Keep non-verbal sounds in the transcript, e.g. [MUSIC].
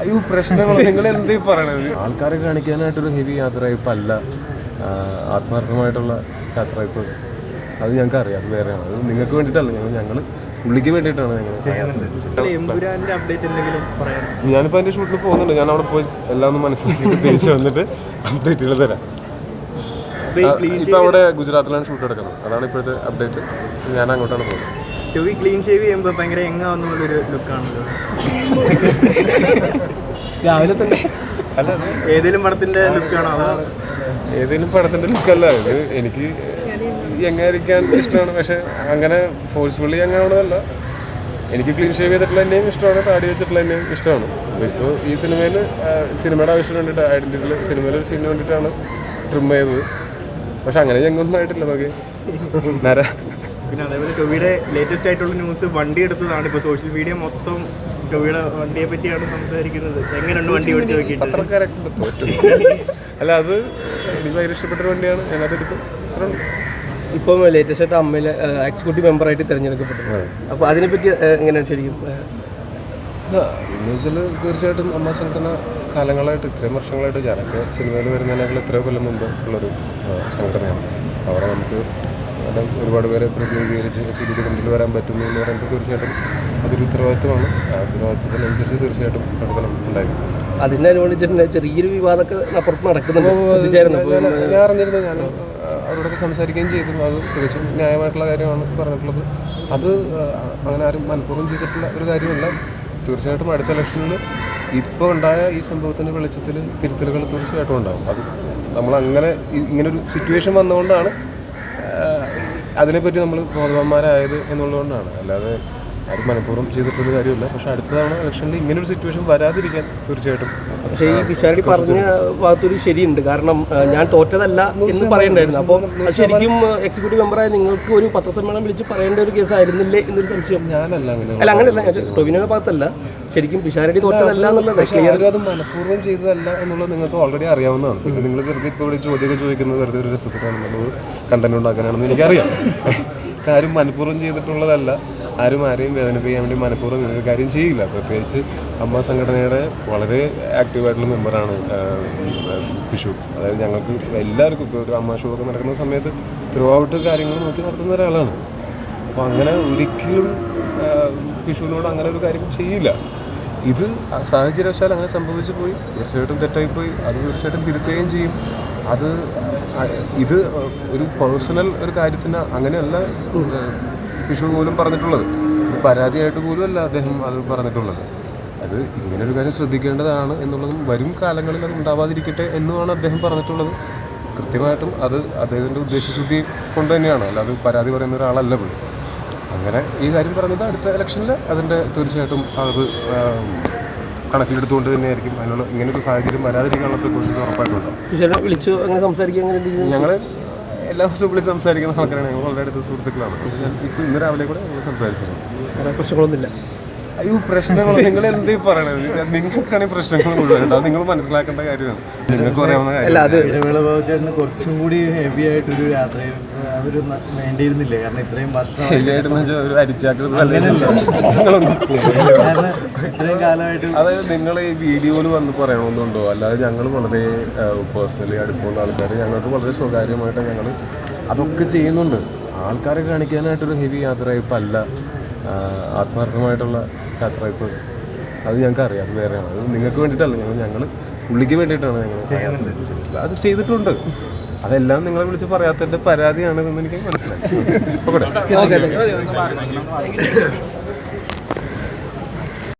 അയ്യോ പ്രശ്നങ്ങൾ നിങ്ങൾ എന്ത് പറയണത്? ആൾക്കാരെ കാണിക്കാനായിട്ടൊരു ഹെവി യാത്രയപ്പ് അല്ല ആത്മാർത്ഥമായിട്ടുള്ള യാത്രയപ്പ് അത് ഞങ്ങൾക്ക് അറിയാം അത് വേറെയാണ്. അത് നിങ്ങൾക്ക് വേണ്ടിയിട്ടല്ല ഞങ്ങൾ ഞങ്ങൾ പുള്ളിക്ക് വേണ്ടിയിട്ടാണ് ഞങ്ങൾ ഞാനിപ്പോൾ അതിന്റെ ഷൂട്ടിൽ പോകുന്നുണ്ട്. ഞാൻ അവിടെ പോയി എല്ലാം ഒന്ന് മനസ്സിലാക്കിയിട്ട് തിരിച്ച് വന്നിട്ട് അപ്ഡേറ്റുകൾ തരാം. ഇപ്പം അവിടെ ഗുജറാത്തിലാണ് ഷൂട്ട് എടുക്കുന്നത് അതാണ് ഇപ്പോഴത്തെ അപ്ഡേറ്റ് ഞാൻ അങ്ങോട്ടാണ് പോകുന്നത്. ടൊവി ക്ലീൻ ഷേവ് ചെയ്യുമ്പോൾ ഭയങ്കര എങ്ങാവുന്നുള്ളൊരു ലുക്കാണല്ലോ രാവിലെ തന്നെ. അല്ല അത് ഏതെങ്കിലും പടത്തിന്റെ ലുക്കാണോ അതോ? ഏതെങ്കിലും പടത്തിന്റെ ലുക്കല്ല ഇത് എനിക്ക് എങ്ങായിരിക്കാൻ ഇഷ്ടമാണ് പക്ഷെ അങ്ങനെ ഫോഴ്സ്ഫുള്ളി അങ്ങനെയാണെന്നല്ല എനിക്ക് ക്ലീൻ ഷേവ് ചെയ്തിട്ടുള്ള എന്നെയും ഇഷ്ടമാണ് താടി വെച്ചിട്ടുള്ള എന്നെയും ഇഷ്ടമാണ്. ഇപ്പോൾ ഈ സിനിമയിൽ സിനിമയുടെ ആവശ്യത്തിന് വേണ്ടിയിട്ട് ഐഡന്റിറ്റിയിൽ സിനിമയിൽ ഒരു സീനിന് വേണ്ടിയിട്ടാണ് ട്രിം ചെയ്തത്. പക്ഷെ അങ്ങനെ ഞങ്ങൊന്നും ആയിട്ടില്ല നോക്കി. നര പിന്നെ അതേപോലെ ടൊവിയുടെ ലേറ്റസ്റ്റ് ആയിട്ടുള്ള ന്യൂസ് വണ്ടി എടുത്തതാണ് ഇപ്പോൾ സോഷ്യൽ മീഡിയ മൊത്തം ടൊവിയുടെ വണ്ടിയെ പറ്റിയാണ് സംസാരിക്കുന്നത്. എങ്ങനെയുണ്ട് വണ്ടി ഓടിച്ചു നോക്കിയിട്ട്? [LAUGHS] അല്ല അത് എനിക്ക് ഭയങ്കര ഇഷ്ടപ്പെട്ട വണ്ടിയാണ്. ഞാനത് എടുത്തു അത്രേ ഉള്ളൂ. ഇപ്പം ലേറ്റസ്റ്റ് ആയിട്ട് അമ്മയിലെ എക്സിക്യൂട്ടീവ് മെമ്പറായിട്ട് തിരഞ്ഞെടുക്കപ്പെട്ടു. അപ്പോൾ അതിനെപ്പറ്റി എങ്ങനെയാണ് ശരിക്കും? എന്ന് വെച്ചാൽ തീർച്ചയായിട്ടും അമ്മ സംഘടന കാലങ്ങളായിട്ട് ഇത്രയും വർഷങ്ങളായിട്ട് ഞാനൊക്കെ സിനിമയിൽ വരുന്നതിനേക്കാൾ എത്രയോ കൊല്ലം മുമ്പ് ഉള്ളൊരു സംഘടനയാണ്. അവിടെ നമുക്ക് അവിടെ ഒരുപാട് പേരെ പ്രതിനിധീകരിച്ച് എക്സിക്യൂട്ടീവ് കമ്മിറ്റിയിൽ വരാൻ പറ്റുന്നു എന്ന് പറയുമ്പോൾ തീർച്ചയായിട്ടും അതൊരു ഉത്തരവാദിത്വമാണ്. ആ ഉത്തരവാദിത്വത്തിനനുസരിച്ച് തീർച്ചയായിട്ടും പ്രവർത്തനം ഉണ്ടായിരുന്നു അതിനെ അനുബന്ധിച്ചിട്ട് ചെറിയൊരു വിവാദമൊക്കെ അപ്പുറത്ത് നടക്കുന്നുണ്ട്. ഞാൻ അറിഞ്ഞിരുന്നു. ഞാൻ അവരോടൊക്കെ സംസാരിക്കുകയും ചെയ്തു അത് തികച്ചും ന്യായമായിട്ടുള്ള കാര്യമാണ് പറഞ്ഞിട്ടുള്ളത്. അത് അങ്ങനെ ആരും മനഃപൂർവം ചെയ്തിട്ടുള്ള ഒരു കാര്യമല്ല. തീർച്ചയായിട്ടും അടുത്ത ഇലക്ഷനിൽ ഇപ്പോൾ ഉണ്ടായ ഈ സംഭവത്തിന്റെ വെളിച്ചത്തിൽ തിരുത്തലുകൾ തീർച്ചയായിട്ടും ഉണ്ടാകും. അത് നമ്മൾ അങ്ങനെ ഇങ്ങനൊരു സിറ്റുവേഷൻ വന്നുകൊണ്ടാണ് അതിനെപ്പറ്റി നമ്മൾ ബോധവാന്മാരായത് എന്നുള്ളതുകൊണ്ടാണ്. അല്ലാതെ ആരും മനഃപൂർവം ചെയ്തിട്ടുള്ള കാര്യമില്ല. പക്ഷെ അടുത്ത തവണ ഇലക്ഷനിൽ ഒരു സിറ്റുവേഷൻ വരാതിരിക്കാൻ തീർച്ചയായിട്ടും പക്ഷേ ഈ വിശാലി പറഞ്ഞ ഭാഗത്തൊരു ശരിയുണ്ട്. കാരണം ഞാൻ തോറ്റതല്ല എന്ന് പറയണ്ടായിരുന്നു അപ്പോൾ ശരിക്കും എക്സിക്യൂട്ടീവ് മെമ്പറായ നിങ്ങൾക്ക് ഒരു പത്രസമ്മേളനം വിളിച്ച് പറയേണ്ട ഒരു കേസ് ആയിരുന്നില്ലേ എന്നൊരു സംശയം. ഞാനല്ല അങ്ങനെ അല്ല അങ്ങനെയല്ല. ടൊവിനോയുടെ ഭാഗത്തല്ല. ശരിക്കും പിഷാരടി തോറ്റതല്ല എന്നുള്ളത് ക്ലിയർ അത് മനഃപൂർവം ചെയ്തതല്ല എന്നുള്ളത് നിങ്ങൾക്ക് ഓൾറെഡി അറിയാവുന്നതാണ്. പിന്നെ നിങ്ങൾ വെറുതെ ഇപ്പോൾ ഇവിടെ ചോദ്യമൊക്കെ ചോദിക്കുന്നത് വെറുതെ ഒരു രസത്തിനാണെന്നുള്ളത് കണ്ടന്റ് ഉണ്ടാക്കാനാണെന്ന് എനിക്കറിയാം. ആരും മനഃപൂർവം ചെയ്തിട്ടുള്ളതല്ല. ആരും ആരെയും വേദനിപ്പിക്കാൻ വേണ്ടി മനഃപൂർവം ഒരു കാര്യം ചെയ്യില്ല. പ്രത്യേകിച്ച് അമ്മ സംഘടനയുടെ വളരെ ആക്റ്റീവായിട്ടുള്ള മെമ്പറാണ് വിഷു അതായത് ഞങ്ങൾക്ക് എല്ലാവർക്കും ഇപ്പോൾ ഒരു അമ്മ ഷോ ഒക്കെ നടക്കുന്ന സമയത്ത് ത്രൂ ഔട്ട് കാര്യങ്ങൾ നോക്കി നടത്തുന്ന ഒരാളാണ്. അപ്പോൾ അങ്ങനെ ഒരിക്കലും വിഷുവിനോട് അങ്ങനെ ഒരു കാര്യം ചെയ്യില്ല. ഇത് സാഹചര്യവശാൽ അങ്ങനെ സംഭവിച്ചു പോയി. തീർച്ചയായിട്ടും തെറ്റായിപ്പോയി അത് തീർച്ചയായിട്ടും തിരുത്തുകയും ചെയ്യും. അത് ഇത് ഒരു പേഴ്സണൽ ഒരു കാര്യത്തിന് അങ്ങനെയല്ല വിഷു പോലും പറഞ്ഞിട്ടുള്ളത്. പരാതിയായിട്ട് പോലും അല്ല അദ്ദേഹം അത് പറഞ്ഞിട്ടുള്ളത്. അത് ഇങ്ങനെ ഒരു കാര്യം ശ്രദ്ധിക്കേണ്ടതാണ് എന്നുള്ളതും വരും കാലങ്ങളിൽ അത് ഉണ്ടാവാതിരിക്കട്ടെ എന്നുമാണ് അദ്ദേഹം പറഞ്ഞിട്ടുള്ളത്. കൃത്യമായിട്ടും അത് അദ്ദേഹത്തിന്റെ ഉദ്ദേശശുദ്ധി കൊണ്ട് തന്നെയാണ്. അല്ലാതെ പരാതി പറയുന്ന ഒരാളല്ല പുള്ളി. അങ്ങനെ ഈ കാര്യം പറഞ്ഞത് അടുത്ത ഇലക്ഷനിൽ അതിന്റെ തീർച്ചയായിട്ടും അത് കണക്കിലെടുത്തുകൊണ്ട് തന്നെയായിരിക്കും. അതിനുള്ള ഇങ്ങനെ ഒരു സാഹചര്യം വരാതിരിക്കാനുള്ള പ്രിക്കോഷൻസ് ഉറപ്പായിട്ടുണ്ടാവും വിളിച്ചു അങ്ങനെ സംസാരിക്കുക ഞങ്ങൾ എല്ലാ ദിവസവും വിളിച്ച് സംസാരിക്കുന്ന ആൾക്കാരാണ്. ഞങ്ങൾ വളരെ അടുത്ത സുഹൃത്തുക്കളാണ്. ഇപ്പോൾ ഇന്ന് രാവിലെ കൂടെ ഞങ്ങൾ സംസാരിച്ചിരുന്നു പ്രശ്നങ്ങളൊന്നുമില്ല. അയ്യോ പ്രശ്നങ്ങൾ നിങ്ങൾ എന്ത് പറയണത്? നിങ്ങൾക്കാണെങ്കിൽ പ്രശ്നങ്ങൾ മുഴുവൻ അത് നിങ്ങൾ മനസ്സിലാക്കേണ്ട കാര്യമാണ്. നിങ്ങൾക്ക് പറയാവുന്ന അല്ല കാര്യം കുറച്ചും കൂടി ഹെവി ആയിട്ടൊരു യാത്ര വേണ്ടിയിരുന്നില്ലേ? കാരണം ഇത്രയും വർഷം ഒരു അരിച്ചാക്കൃത ഇത്രയും കാലമായിട്ട് അതായത് നിങ്ങൾ ഈ വീഡിയോയിൽ വന്ന് പറയണമെന്നുണ്ടോ അല്ലാതെ ഞങ്ങൾ വളരെ പേഴ്സണലി അടുപ്പമുള്ള ആൾക്കാർ ഞങ്ങൾക്ക് വളരെ സ്വകാര്യമായിട്ട് ഞങ്ങൾ അതൊക്കെ ചെയ്യുന്നുണ്ട്. ആൾക്കാരെ കാണിക്കാനായിട്ടൊരു ഹെവി യാത്ര ഇപ്പം അല്ല ആത്മാർത്ഥമായിട്ടുള്ള യാത്രയപ്പ് അത് ഞങ്ങൾക്ക് അറിയാം അത് വേറെയാണ്. അത് നിങ്ങൾക്ക് വേണ്ടിയിട്ടല്ല ഞങ്ങൾ ഞങ്ങൾ പുള്ളിക്ക് വേണ്ടിയിട്ടാണ് ഞങ്ങൾ അത് ചെയ്തിട്ടുണ്ട്. അതെല്ലാം നിങ്ങളെ വിളിച്ച് പറയാത്തതിന്റെ പരാതിയാണ് എന്ന് എനിക്ക് മനസ്സിലായി. [LAUGHS] ഓക്കെ.